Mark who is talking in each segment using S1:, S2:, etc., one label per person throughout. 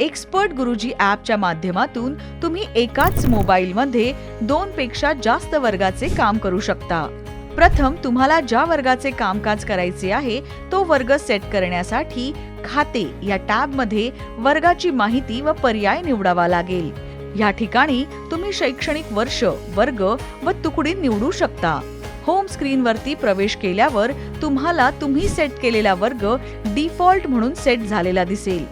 S1: Expert गुरुजी ॲपच्या माध्यमातून तुम्ही एकाच मोबाईलमध्ये दोन पेक्षा जास्त वर्गाचे काम करू शकता. प्रथम तुम्हाला ज्या वर्गाचे कामकाज करायचे आहे तो वर्ग सेट करण्यासाठी खाते या टॅबमध्ये वर्गाची माहिती व पर्याय निवडावा लागेल. या ठिकाणी तुम्ही शैक्षणिक वर्ष वर्ग व तुकडी निवडू शकता. होम स्क्रीनवरती प्रवेश केल्यावर तुम्हाला तुम्ही सेट केलेला वर्ग डिफॉल्ट म्हणून सेट झालेला दिसेल.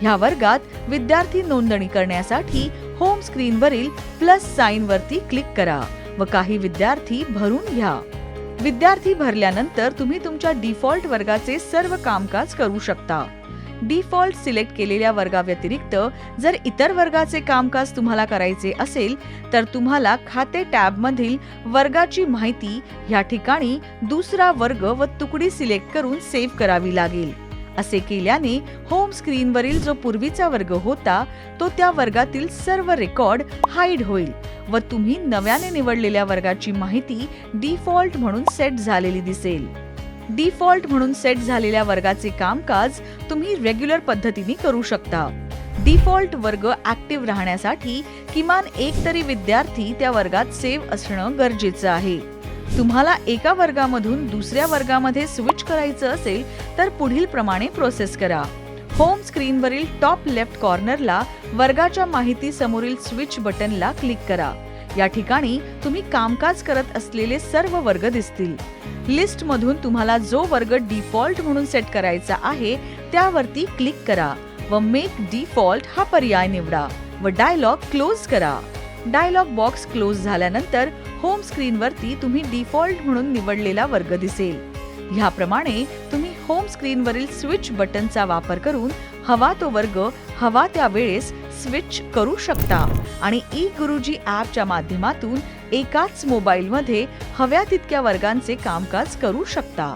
S1: ह्या वर्गात विद्यार्थी नोंदणी करण्यासाठी होम स्क्रीनवरील प्लस साइन वरती क्लिक करा व काही विद्यार्थी भरून घ्या. विद्यार्थी भरल्यानंतर तुम्ही तुमच्या डिफॉल्ट वर्गाचे सर्व कामकाज करू शकता. डिफॉल्ट सिलेक्ट केलेल्या वर्गाव्यतिरिक्त जर इतर वर्गाचे कामकाज तुम्हाला करायचे असेल तर तुम्हाला खाते टॅब मधील वर्गाची माहिती या ठिकाणी दुसरा वर्ग व तुकडी सिलेक्ट करून सेव्ह करावी लागेल. असे केल्याने होम स्क्रीनवरील जो पूर्वीचा वर्ग होता तो त्या वर्गातील सर्व रेकॉर्ड हाईड होईल व तुम्ही नव्याने निवडलेल्या वर्गाची माहिती डिफॉल्ट म्हणून सेट झालेली दिसेल. डिफॉल्ट म्हणून सेट झालेल्या वर्गाचे कामकाज तुम्ही रेग्युलर पद्धतीने करू शकता. डिफॉल्ट वर्ग ऍक्टिव्ह राहण्यासाठी किमान एक तरी विद्यार्थी त्या वर्गात सेव्ह असणं गरजेचं आहे. तुम्हाला एका वर्गामधून दुसऱ्या वर्गामध्ये स्विच करायचं असेल तर पुढील प्रमाणे प्रोसेस करा. होम स्क्रीनवरील टॉप लेफ्ट कॉर्नरला वर्गाच्या माहिती समोरील स्विच बटनला क्लिक करा. या ठिकाणी तुम्ही कामकाज करत असलेले सर्व वर्ग दिसतील. लिस्ट मधून तुम्हाला जो वर्ग डिफॉल्ट म्हणून सेट करायचा आहे त्यावरती क्लिक करा व मेक डिफॉल्ट हा पर्याय निवडा व डायलॉग क्लोज करा. डायलॉग बॉक्स क्लोज झाल्यानंतर होम स्क्रीनवरती तुम्ही डिफॉल्ट म्हणून निवडलेला वर्ग दिसेल. ह्याप्रमाणे तुम्ही होम स्क्रीनवरील स्विच बटनचा वापर करून हवा तो वर्ग हवा त्या वेळेस स्विच करू शकता. आणि ई गुरुजी ॲपच्या माध्यमातून एकाच मोबाईलमध्ये हव्या तितक्या वर्गांचे कामकाज करू शकता.